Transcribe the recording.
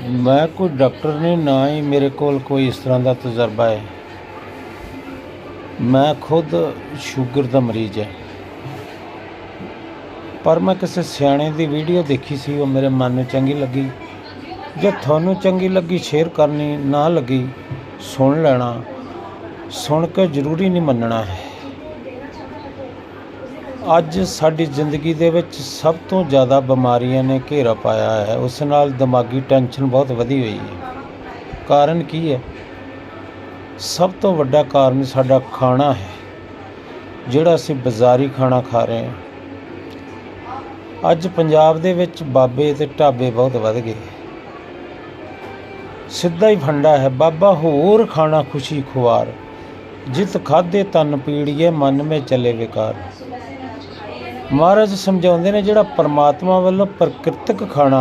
ਮੈਂ ਕੋਈ ਡਾਕਟਰ ਨਹੀਂ, ਨਾ ਹੀ ਮੇਰੇ ਕੋਲ ਕੋਈ ਇਸ ਤਰ੍ਹਾਂ ਦਾ ਤਜਰਬਾ ਹੈ। ਮੈਂ ਖੁਦ ਸ਼ੂਗਰ ਦਾ ਮਰੀਜ਼ ਹੈ। ਪਰ ਮੈਂ ਕਿਸੇ ਸਿਆਣੇ ਦੀ ਵੀਡੀਓ ਦੇਖੀ ਸੀ, ਉਹ ਮੇਰੇ ਮਨ ਨੂੰ ਚੰਗੀ ਲੱਗੀ। ਜੇ ਤੁਹਾਨੂੰ ਚੰਗੀ ਲੱਗੀ, ਸ਼ੇਅਰ ਕਰਨੀ ਨਾ ਲੱਗੀ, ਸੁਣ ਲੈਣਾ। ਸੁਣ ਕੇ ਜ਼ਰੂਰੀ ਨਹੀਂ ਮੰਨਣਾ ਹੈ। ਅੱਜ ਸਾਡੀ ਜ਼ਿੰਦਗੀ ਦੇ ਵਿੱਚ ਸਭ ਤੋਂ ਜ਼ਿਆਦਾ ਬਿਮਾਰੀਆਂ ਨੇ ਘੇਰਾ ਪਾਇਆ ਹੈ। ਉਸ ਨਾਲ ਦਿਮਾਗੀ ਟੈਨਸ਼ਨ ਬਹੁਤ ਵਧੀ ਹੋਈ ਹੈ। ਕਾਰਨ ਕੀ ਹੈ? ਸਭ ਤੋਂ ਵੱਡਾ ਕਾਰਨ ਸਾਡਾ ਖਾਣਾ ਹੈ, ਜਿਹੜਾ ਅਸੀਂ ਬਾਜ਼ਾਰੀ ਖਾਣਾ ਖਾ ਰਹੇ ਹਾਂ। ਅੱਜ ਪੰਜਾਬ ਦੇ ਵਿੱਚ ਬਾਬੇ ਤੇ ਢਾਬੇ ਬਹੁਤ ਵੱਧ ਗਏ। ਸਿੱਧਾ ਹੀ ਫੰਡਾ ਹੈ, ਬਾਬਾ ਹੋਰ ਖਾਣਾ ਖੁਸ਼ੀ ਖੁਆਰ, ਜਿਤ ਖਾਦੇ ਤਨ ਪੀੜੀਏ ਮਨ ਮੇ ਚਲੇ ਵਿਕਾਰ। ਮਹਾਰਾਜ ਸਮਝਾਉਂਦੇ ਨੇ ਜਿਹੜਾ ਪਰਮਾਤਮਾ ਵੱਲੋਂ ਪ੍ਰਕਿਰਤਿਕ ਖਾਣਾ